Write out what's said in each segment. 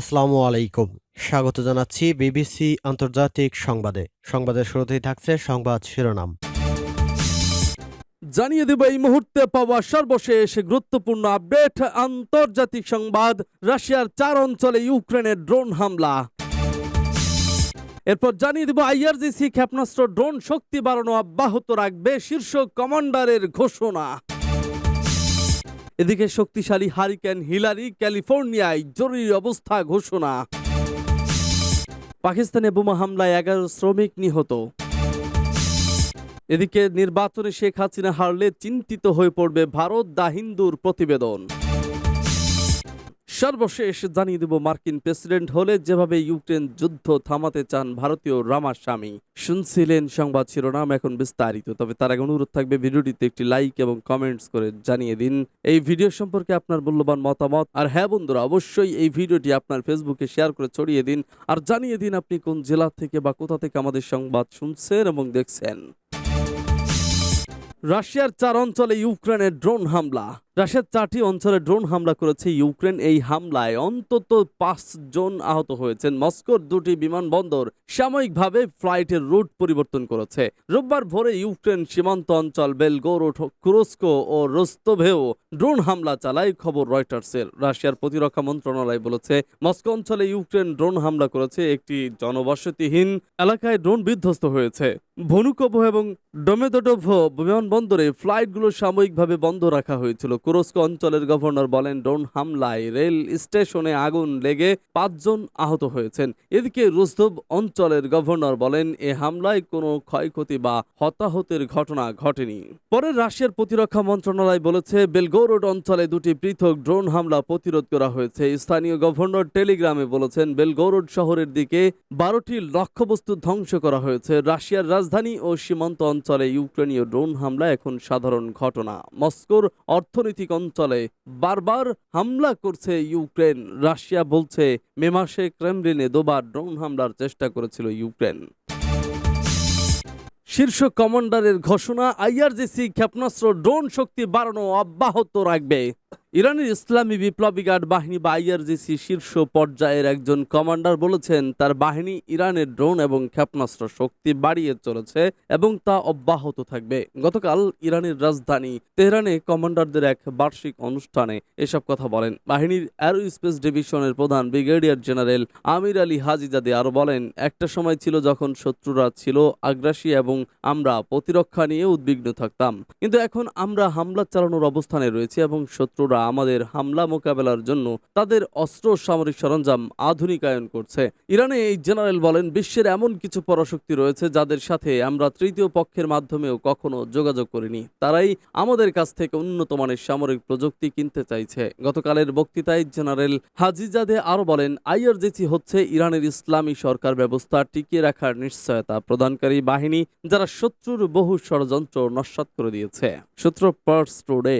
আসসালামু আলাইকুম। স্বাগত জানাচ্ছি বিবিসি আন্তর্জাতিক সংবাদে। সংবাদের শুরুতেই থাকছে সংবাদ শিরোনাম। জানিয়ে দেব এই মুহূর্তে পাওয়া সর্বশেষ গুরুত্বপূর্ণ আপডেট। আন্তর্জাতিক সংবাদ, রাশিয়ার চার অঞ্চলে ইউক্রেনের ড্রোন হামলা। এরপর জানিয়ে দেব আইআরজিসি ক্ষেপণাস্ত্র ড্রোন শক্তি বাড়ানো অব্যাহত রাখবে শীর্ষ কমান্ডারের ঘোষণা। এদিকে শক্তিশালী হারিকেন হিলারি ক্যালিফোর্নিয়ায় জরুরি অবস্থা ঘোষণা। পাকিস্তানে বোমা হামলায় এগারো শ্রমিক নিহত। এদিকে নির্বাচনে শেখ হাসিনা হারলে চিন্তিত হয়ে পড়বে ভারত দা হিন্দুর প্রতিবেদন। সর্বশেষ জানিয়ে দেব, মার্কিন প্রেসিডেন্ট হলে যেভাবে ইউক্রেন যুদ্ধ থামাতে চান ভারতীয় রামাস্বামী। শুনছিলেন সংবাদ শিরোনাম এখন বিস্তারিত, তবে তার আগে অনুরোধ থাকবে ভিডিওটিতে একটি লাইক এবং কমেন্টস করে জানিয়ে দিন। এই ভিডিও সম্পর্কে আপনার মূল্যবান মতামত। আর হ্যাঁ বন্ধুরা, অবশ্যই এই ভিডিওটি আপনার ফেসবুকে শেয়ার করে ছড়িয়ে দিন। আর জানিয়ে দিন আপনি কোন জেলা থেকে বা কোথা থেকে আমাদের সংবাদ শুনছেন এবং দেখছেন। রাশিয়ার চার অঞ্চলে ইউক্রেনের ড্রোন হামলা। রাশিয়ার চারটি অঞ্চলে ড্রোন হামলা করেছে ইউক্রেন। এই হামলায় অন্তত পাঁচ জন আহত হয়েছেন। মস্কোর দুটি বিমানবন্দর সাময়িকভাবে ফ্লাইটের রুট পরিবর্তন করেছে। রোববার ভোরে ইউক্রেন সীমান্ত অঞ্চল বেলগোরোড, কুরস্কো ও রোস্তভেও ড্রোন হামলা চালায়, খবর রয়টার্সের। রাশিয়ার প্রতিরক্ষা মন্ত্রণালয় বলেছে, মস্কো অঞ্চলে ইউক্রেন ড্রোন হামলা করেছে একটি জনবসতিহীন এলাকায় ড্রোন বিধ্বস্ত হয়েছে। ভনুকোভ এবং ডোমেদোডোভ বিমানবন্দরে ফ্লাইটগুলো সাময়িকভাবে বন্ধ রাখা হয়েছিল। কুরস্ক অঞ্চলের গভর্নর বলেন, ড্রোন হামলায় রেল স্টেশনে আগুন লেগে পাঁচজন আহত হয়েছেন। এদিকে রুস্তভ অঞ্চলের গভর্নর বলেন, এ হামলায় কোনো ক্ষয়ক্ষতি বা হতাহতের ঘটনা ঘটেনি। পরে রাশিয়ার প্রতিরক্ষা মন্ত্রণালয় বলেছে, বেলগোরোড অঞ্চলে দুটি পৃথক ড্রোন হামলা প্রতিরোধ করা হয়েছে। স্থানীয় গভর্নর টেলিগ্রামে বলেছেন, বেলগোরোড শহরের দিকে বারোটি লক্ষ্যবস্তু ধ্বংস করা হয়েছে। রাশিয়ার রাজধানী ও সীমান্ত অঞ্চলে ইউক্রেনীয় ড্রোন হামলা এখন সাধারণ ঘটনা। মস্কোর অর্থনৈতিক অঞ্চলে বারবার হামলা করছে ইউক্রেন। রাশিয়া বলছে, মে মাসে ক্রেমলিনে দুবার ড্রোন হামলার চেষ্টা করেছিল ইউক্রেন। শীর্ষ কমান্ডারের ঘোষণা, আইআরজিসি ক্ষেপণাস্ত্র, ড্রোন শক্তি বাড়ানো অব্যাহত রাখবে। ইরানের ইসলামী বিপ্লবী গার্ড বাহিনী বা আইআরজিসি শীর্ষ পর্যায়ের একজন কমান্ডার বলেছেন, তার বাহিনী ইরানের ড্রোন এবং ক্ষেপণাস্ত্র শক্তি বাড়িয়ে চলেছে এবং তা অব্যাহত থাকবে। গতকাল ইরানের রাজধানী তেহরানে কমান্ডারদের এক বার্ষিক অনুষ্ঠানে এসব কথা বলেন। বাহিনীর অ্যারোস্পেস ডিভিশনের প্রধান brigadier general Amir Ali Hajizadeh আরও বলেন, একটা সময় ছিল যখন শত্রুরা ছিল আগ্রাসী এবং আমরা প্রতিরক্ষা নিয়ে উদ্বিগ্ন থাকতাম। কিন্তু এখন আমরা হামলা চালানোর অবস্থানে রয়েছি এবং শত্রুরা আমাদের হামলা মোকাবেলার জন্য তাদের অস্ত্র সামরিক সরঞ্জাম আধুনিকায়ন করছে। ইরানে এই জেনারেল বলেন, বিশ্বের এমন কিছু পরাশক্তি রয়েছে যাদের সাথে আমরা তৃতীয় পক্ষের মাধ্যমেও কখনো যোগাযোগ করিনি। তারাই আমাদের কাছ থেকে উন্নত মানের সামরিক প্রযুক্তি কিনতে চাইছে। গতকালের বক্তৃতায় জেনারেল হাজিজাদে আরও বলেন, আইআরজিসি হচ্ছে ইরানের ইসলামী সরকার ব্যবস্থা টিকিয়ে রাখার নিশ্চয়তা প্রদানকারী বাহিনী যারা শত্রুর বহু ষড়যন্ত্র নস্বাত করে দিয়েছে। সূত্র পার্স টুডে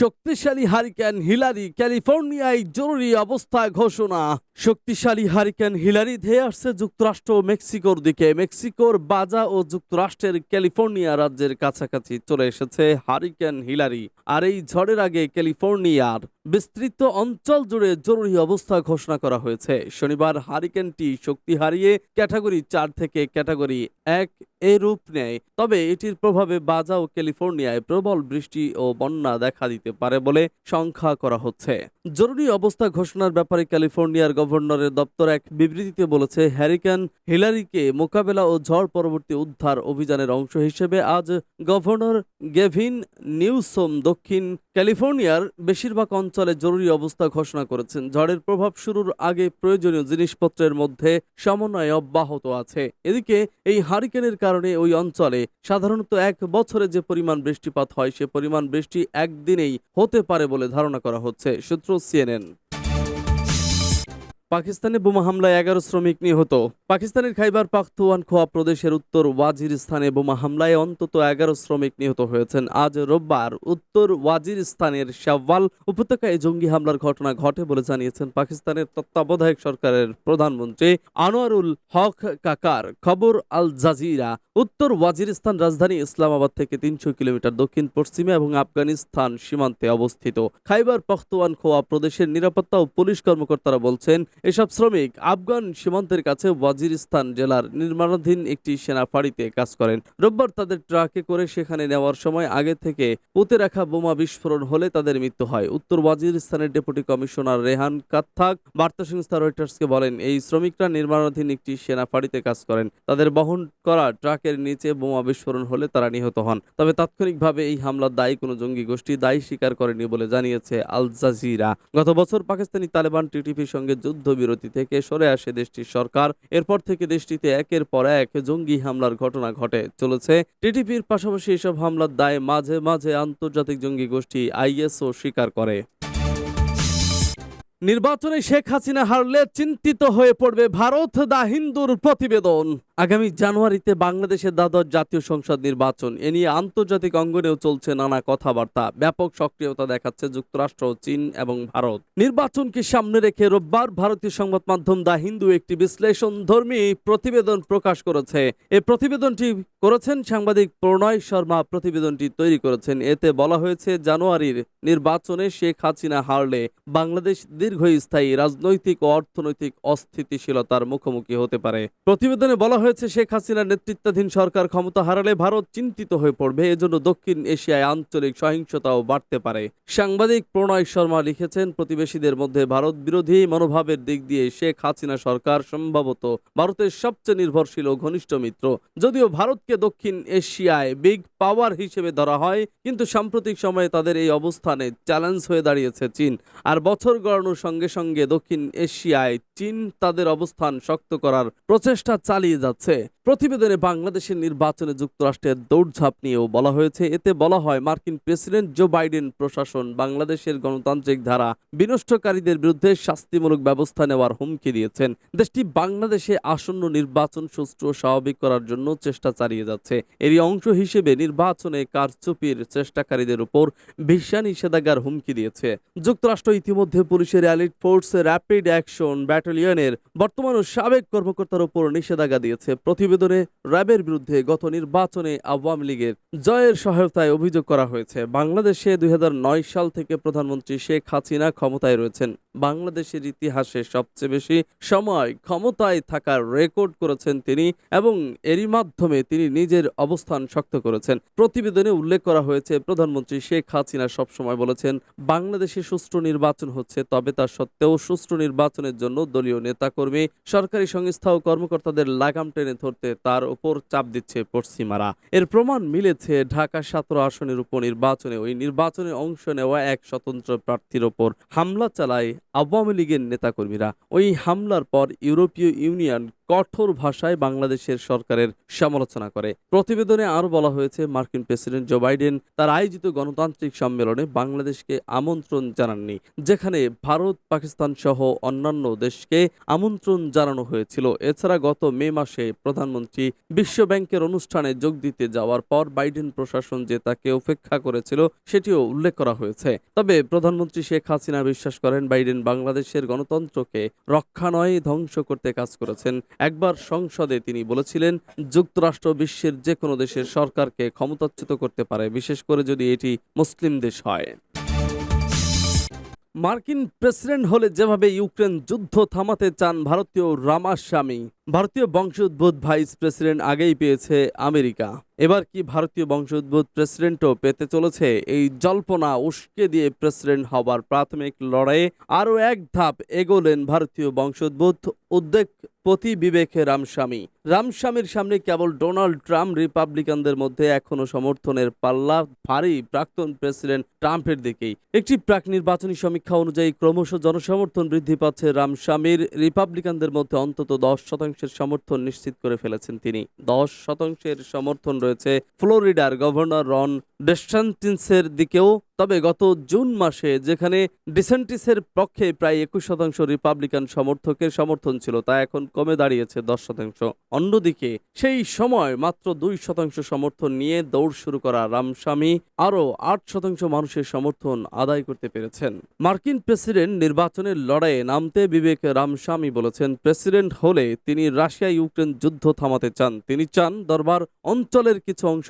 শক্তিশালী হারিকেন হিলারি, ক্যালিফোর্নিয়ায় জরুরি অবস্থা ঘোষণা। শক্তিশালী হারিকেন হিলারি ধেয়ে আসছে যুক্তরাষ্ট্র ও মেক্সিকোর দিকে। মেক্সিকোর বাজা ও যুক্তরাষ্ট্রের ক্যালিফোর্নিয়া রাজ্যের কাছাকাছি চলে এসেছে হারিকেন হিলারি। আর এই ঝড়ের আগে ক্যালিফোর্নিয়ার বিস্তৃত অঞ্চল জুড়ে জরুরি অবস্থা ঘোষণা করা হয়েছে। শনিবার হারিকেনটি শক্তি হারিয়ে ক্যাটাগরি চার থেকে ক্যাটাগরি এক এ রূপ নেয়। তবে এটির প্রভাবে বাজা ও ক্যালিফোর্নিয়ায় প্রবল বৃষ্টি ও বন্যা দেখা দিতে পারে বলে সংখ্যা করা হচ্ছে। জরুরি অবস্থা ঘোষণার ব্যাপারে ক্যালিফোর্নিয়ার গভর্নরের দপ্তর এক বিবৃতিতে বলেছে হ্যারিকেন হিলারিকে মোকাবেলা ও ঝড় পরবর্তী উদ্ধার অভিযানের অংশ হিসেবে আজ গভর্নর গেভিন নিউসোম দক্ষিণ ক্যালিফোর্নিয়ার বেশিরভাগ অঞ্চলে জরুরি অবস্থা ঘোষণা করেছেন। ঝড়ের প্রভাব শুরুর আগে প্রয়োজনীয় জিনিসপত্রের মধ্যে সমন্বয় অব্যাহত আছে। এদিকে এই হারিকেনের কারণে ওই অঞ্চলে সাধারণত এক বছরে যে পরিমাণ বৃষ্টিপাত হয়, সে পরিমাণ বৃষ্টি একদিনেই হতে পারে বলে ধারণা করা হচ্ছে, সূত্র সিএনএন। পাকিস্তানে বোমা হামলায় এগারো শ্রমিক নিহত। পাকিস্তানের খাইবার পাখতুয়ানখোয়া প্রদেশের উত্তর ওয়াজিরিস্তানে বোমা হামলায় অন্তত এগারো শ্রমিক নিহত হয়েছেন। আজ রোববার উত্তর ওয়াজিরিস্তানের শাওয়াল উপত্যকায় জঙ্গি হামলার ঘটনা ঘটে বলে জানিয়েছেন পাকিস্তানের তত্ত্বাবধায়ক সরকারের প্রধানমন্ত্রী আনোয়ারুল হক কাকার। খবর আল জাজিরা, উত্তর ওয়াজিরিস্তান রাজধানী ইসলামাবাদ থেকে তিনশো কিলোমিটার দক্ষিণ, পশ্চিমে এবং আফগানিস্তান সীমান্তে অবস্থিত। খাইবার পখতুয়ানখোয়া প্রদেশের নিরাপত্তা ও পুলিশ কর্মকর্তারা বলছেন এসব শ্রমিক আফগান সীমান্তের কাছে ওয়াজিরিস্তান জেলার নির্মাণাধীন একটি সেনা ফাঁড়িতে কাজ করেন। রোববার তাদের ট্রাকে করে সেখানে নেওয়ার সময় আগে থেকে পুঁতে রাখা বোমা বিস্ফোরণ হলে তাদের মৃত্যু হয়। উত্তর ওয়াজিরিস্তানের ডেপুটি কমিশনার রেহান কাত্থাক, বার্তা সংস্থা রয়টার্সকে বলেন, এই শ্রমিকরা নির্মাণাধীন একটি সেনা ফাঁড়িতে কাজ করেন। তাদের বহন করা ট্রাকের নিচে বোমা বিস্ফোরণ হলে তারা নিহত হন। তবে তাৎক্ষণিকভাবে এই হামলার দায়ী কোনো জঙ্গি গোষ্ঠী দায়ী স্বীকার করেনি বলে জানিয়েছে আল জাজিরা। গত বছর পাকিস্তানি তালেবান টিটিপির সঙ্গে যুদ্ধবিরতি থেকে সরে আসে দেশটির সরকার। এরপর থেকে দেশটিতে একের পর এক জঙ্গি হামলার ঘটনা ঘটে, চলেছে। টিটিপির পাশাপাশি এসব হামলার দায় মাঝে মাঝে আন্তর্জাতিক জঙ্গি গোষ্ঠী আইএসও স্বীকার করে। নির্বাচনে শেখ হাসিনা হারলে চিন্তিত হয়ে পড়বে ভারত দা হিন্দুর প্রতিবেদন। আগামী জানুয়ারিতে বাংলাদেশের দ্বাদশ জাতীয় সংসদ নির্বাচন। এ নিয়ে আন্তর্জাতিক অঙ্গনেও চলছে নানা কথাবার্তা। ব্যাপক সক্রিয়তা দেখাচ্ছে যুক্তরাষ্ট্র, চীন এবং ভারত। নির্বাচনকে সামনে রেখে রোববার ভারতীয় সংবাদ মাধ্যম দা হিন্দু একটি বিশ্লেষণ ধর্মী প্রতিবেদন প্রকাশ করেছে। এই প্রতিবেদনটি করেছেন সাংবাদিক প্রণয় শর্মা। প্রতিবেদনটি তৈরি করেছেন। এতে বলা হয়েছে, জানুয়ারির নির্বাচনে শেখ হাসিনা হারলে বাংলাদেশ দীর্ঘস্থায়ী রাজনৈতিক ও অর্থনৈতিক অস্থিতিশীলতার মুখোমুখি হতে পারে। প্রতিবেদনে বলা হয়েছে, শেখ হাসিনার নেতৃত্বাধীন সরকার ক্ষমতা হারালে ভারত চিন্তিত হয়ে পড়বে। এজন্য দক্ষিণ এশিয়ায় আঞ্চলিক সহিংসতাও বাড়তে পারে। সাংবাদিক প্রণয় শর্মা লিখেছেন, প্রতিবেশীদের মধ্যে ভারত বিরোধী মনোভাবের দিক দিয়ে শেখ হাসিনা সরকার সম্ভবত ভারতের সবচেয়ে নির্ভরশীল ও ঘনিষ্ঠ মিত্র। যদিও ভারতকে দক্ষিণ এশিয়ায় বিগ পাওয়ার হিসেবে ধরা হয়, কিন্তু সাম্প্রতিক সময়ে তাদের এই অবস্থানে চ্যালেঞ্জ হয়ে দাঁড়িয়েছে চীন। আর বছর গড়ানোর সঙ্গে সঙ্গে দক্ষিণ এশিয়ায় চীন তাদের অবস্থান শক্ত করার প্রচেষ্টা চালিয়ে যাচ্ছে। প্রতিবেদনে বাংলাদেশের নির্বাচনে যুক্তরাষ্ট্রের দৌড়ঝাঁপ নিয়েও বলা হয়েছে। এতে বলা হয়, মার্কিন প্রেসিডেন্ট জো বাইডেন প্রশাসন বাংলাদেশের গণতান্ত্রিক ধারা বিনষ্টকারীদের বিরুদ্ধে শাস্তিমূলক ব্যবস্থা নেওয়ার হুমকি দিয়েছেন। দেশটি বাংলাদেশে আসন্ন নির্বাচন সুষ্ঠু স্বাভাবিক করার জন্য চেষ্টা চালিয়ে যাচ্ছে। এরই অংশ হিসেবে নির্বাচনে কারচুপির চেষ্টাকারীদের উপর ভিসা নিষেধাজ্ঞার হুমকি দিয়েছে। যুক্তরাষ্ট্র ইতিমধ্যে পুলিশের অ্যালিট ফোর্স র্যাপিড অ্যাকশন ব্যাটালিয়নের বর্তমান ও সাবেক কর্মকর্তার উপর নিষেধাজ্ঞা দিয়েছে। প্রতিবেদনে র্যাবের বিরুদ্ধে গত নির্বাচনে আওয়ামী লীগের জয়ের সহায়তায় অভিযোগ করা হয়েছে। বাংলাদেশে দুই সাল থেকে প্রধানমন্ত্রী শেখ হাসিনা ক্ষমতায় রয়েছেন। বাংলাদেশের ইতিহাসে সবচেয়ে বেশি সময় ক্ষমতায় থাকার রেকর্ড করেছেন তিনি এবং এরই মাধ্যমে তিনি নিজের অবস্থান শক্ত করেছেন। প্রতিবেদনে উল্লেখ করা হয়েছে, প্রধানমন্ত্রী শেখ হাসিনা সবসময় বলেছেন, বাংলাদেশে সুষ্ঠু নির্বাচন হচ্ছে, তবে তা সত্ত্বেও সুষ্ঠু নির্বাচনের জন্য দলীয় নেতাকর্মী, সরকারি সংস্থা ও কর্মকর্তাদের লাগাম টেনে ধরতে তার উপর চাপ দিচ্ছে পশ্চিমারা। এর প্রমাণ মিলেছে ঢাকা সতেরো আসনের উপনির্বাচনে। ওই নির্বাচনে অংশ নেওয়া এক স্বতন্ত্র প্রার্থীর ওপর হামলা চালায় আওয়ামী লীগের নেতাকর্মীরা। ওই হামলার পর ইউরোপীয় ইউনিয়ন কঠোর ভাষায় বাংলাদেশের সরকারের সমালোচনা করে। প্রতিবেদনে আরও বলা হয়েছে, মার্কিন প্রেসিডেন্ট জো বাইডেন তার আয়োজিত গণতান্ত্রিক সম্মেলনে বাংলাদেশকে আমন্ত্রণ জানাননি, যেখানে ভারত, পাকিস্তান সহ অন্যান্য দেশকে আমন্ত্রণ জানানো হয়েছিল। এছাড়া গত মে মাসে প্রধানমন্ত্রী বিশ্ব ব্যাংকের অনুষ্ঠানে যোগ দিতে যাওয়ার পর বাইডেন প্রশাসন যে তাকে উপেক্ষা করেছিল, সেটিও উল্লেখ করা হয়েছে। তবে প্রধানমন্ত্রী শেখ হাসিনা বিশ্বাস করেন, বাইডেন বাংলাদেশের গণতন্ত্রকে রক্ষা নয়, ধ্বংস করতে কাজ করেছেন। একবার সংসদে তিনি বলেছিলেন, যুক্তরাষ্ট্র বিশ্বের যে কোনো দেশের সরকারকে ক্ষমতাচ্যুত করতে পারে, বিশেষ করে যদি এটি মুসলিম দেশ হয়। মার্কিন প্রেসিডেন্ট হলে যেভাবে ইউক্রেন যুদ্ধ থামাতে চান ভারতীয় রামাস্বামী, ভারতীয় বংশোদ্ভূত ভাইস প্রেসিডেন্ট আগেই পেয়েছে আমেরিকা। এবার কি ভারতীয় বংশোদ্ভূত প্রেসিডেন্টও পেতে চলেছে? এই জল্পনা উস্কে দিয়ে প্রেসিডেন্ট হবার প্রাথমিক লড়াইয়ে আরও এক ধাপ এগোলেন ভারতীয় বংশোদ্ভূত উদ্বেগ পতি বিবেকে রামস্বামী। রামস্বামীর সামনে কেবল ডোনাল্ড ট্রাম্প রিপাবলিকানদের মধ্যে এখনও সমর্থনের পাল্লা ভারী প্রাক্তন প্রেসিডেন্ট ট্রাম্পের দিকেই। একটি প্রাক নির্বাচনী সমীক্ষা অনুযায়ী ক্রমশ জনসমর্থন বৃদ্ধি পাচ্ছে রামস্বামীর। রিপাবলিকানদের মধ্যে অন্তত দশ শতাংশের সমর্থন নিশ্চিত করে ফেলেছেন তিনি। দশ শতাংশের সমর্থন রয়েছে ফ্লোরিডার গভর্নর রন ডেস্টান্টিন্সের দিকেও। তবে গত জুন মাসে যেখানে ডিসেন্টিসের পক্ষে প্রায় একুশ শতাংশ রিপাবলিকান সমর্থকের সমর্থন ছিল, তা এখন কমে দাঁড়িয়েছে দশ শতাংশ। অন্যদিকে, সেই সময় মাত্র দুই শতাংশ সমর্থন নিয়ে দৌড় শুরু করা রামস্বামী আরও আট শতাংশ মানুষের সমর্থন আদায় করতে পেরেছেন। মার্কিন প্রেসিডেন্ট নির্বাচনের লড়াইয়ে নামতে বিবেক রামস্বামী বলেছেন, প্রেসিডেন্ট হলে তিনি রাশিয়া ইউক্রেন যুদ্ধ থামাতে চান। তিনি চান দরবার অঞ্চলের কিছু অংশ